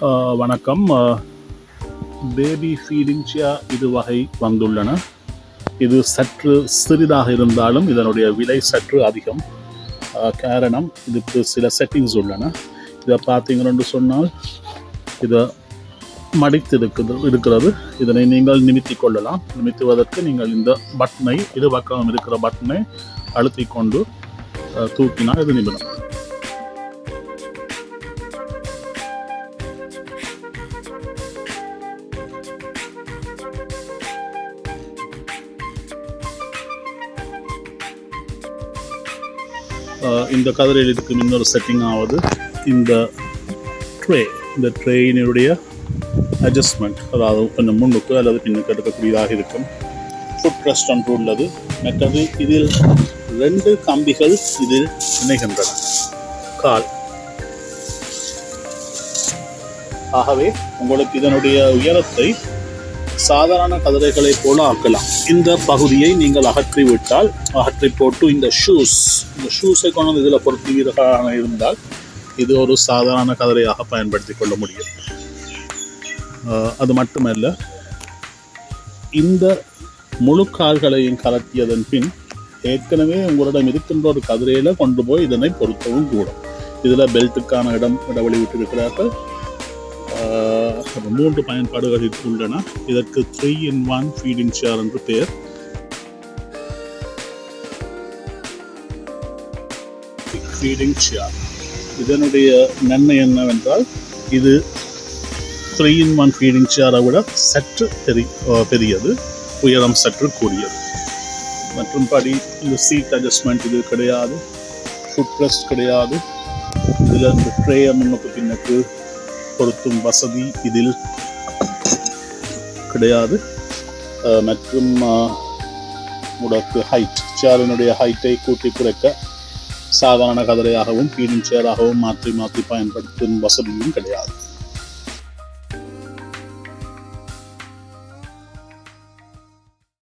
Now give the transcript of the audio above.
வணக்கம். பேபி ஃபீடிங்ஷியா இது வகை வந்துள்ளன. இது சற்று சிறிதாக இருந்தாலும் இதனுடைய விலை சற்று அதிகம். காரணம் இதுக்கு சில செட்டிங்ஸ் உள்ளன. இதை பார்த்தீங்கன்னு சொன்னால் இதை மடித்து இருக்குது இருக்கிறது. இதனை நீங்கள் நிமித்தி கொள்ளலாம். நிமித்துவதற்கு நீங்கள் இந்த பட்டனை இரு பக்கம் இருக்கிற பட்டனை அழுத்தி கொண்டு தூக்கினால் இது நிபுணம் இந்த கதிரையில் இருக்கும் இன்னொரு செட்டிங் ஆவது இந்த ட்ரே இந்த ட்ரெயினுடைய அட்ஜஸ்ட்மெண்ட் அதாவது கொஞ்சம் முன்னுக்கு அல்லது பின்னுக்கு எடுக்கக்கூடியதாக இருக்கும். ஃபுட் ரெஸ்ட் ஒன்று உள்ளது. மற்றது இதில் ரெண்டு கம்பிகள் இதில் இணைகின்றன. கால். ஆகவே உங்களுக்கு இதனுடைய உயரத்தை சாதாரண கதிரைகளை போல ஆக்கலாம். இந்த பகுதியை நீங்கள் அகற்றி விட்டால் அகற்றி போட்டு இந்த ஷூஸ் இந்த ஷூஸை கொண்டு வந்து இதில் பொருத்துவீர்களாக இருந்தால் இது ஒரு சாதாரண கதிரையாக பயன்படுத்தி கொள்ள முடியும். அது மட்டுமல்ல இந்த முழு கால்களையும் கலத்தியதன் பின் ஏற்கனவே உங்களிடம் இருக்கின்ற ஒரு கதிரையில் கொண்டு போய் இதனை பொருத்தவும் கூடும். இதில் பெல்ட்டுக்கான இடம் இடைவெளி விட்டிருக்கிறார்கள். ஆஹ் அப்ப மூன்று பயன்பாடுகள் இதுக்கு உள்ளன. இதற்கு three in one feeding chair என்று பெயர். ஃபீடிங் சேர் இதனுடைய நன்மை என்னவென்றால் இது த்ரீ இன் ஒன் ஃபீடிங் ஷேரை விட சற்று பெரி பெரியது. உயரம் சற்று கூடியது. மற்றும் படி இந்த சீட் அட்ஜஸ்ட்மெண்ட் இது கிடையாது. ஃபுட் ரெஸ்ட் கிடையாது. இதில் இந்த ட்ரேயை முன்னுக்கு பின்னுக்கு பொருத்தும் வசதி இதில் கிடையாது. மற்றும் முடக்கு ஹைட் சேரினுடைய ஹைட்டை கூட்டி குறைக்க சாதாரண கதிரையாகவும் பீடிங் சேராகவும் மாற்றி மாற்றி பயன்படுத்தும் வசதியும் கிடையாது.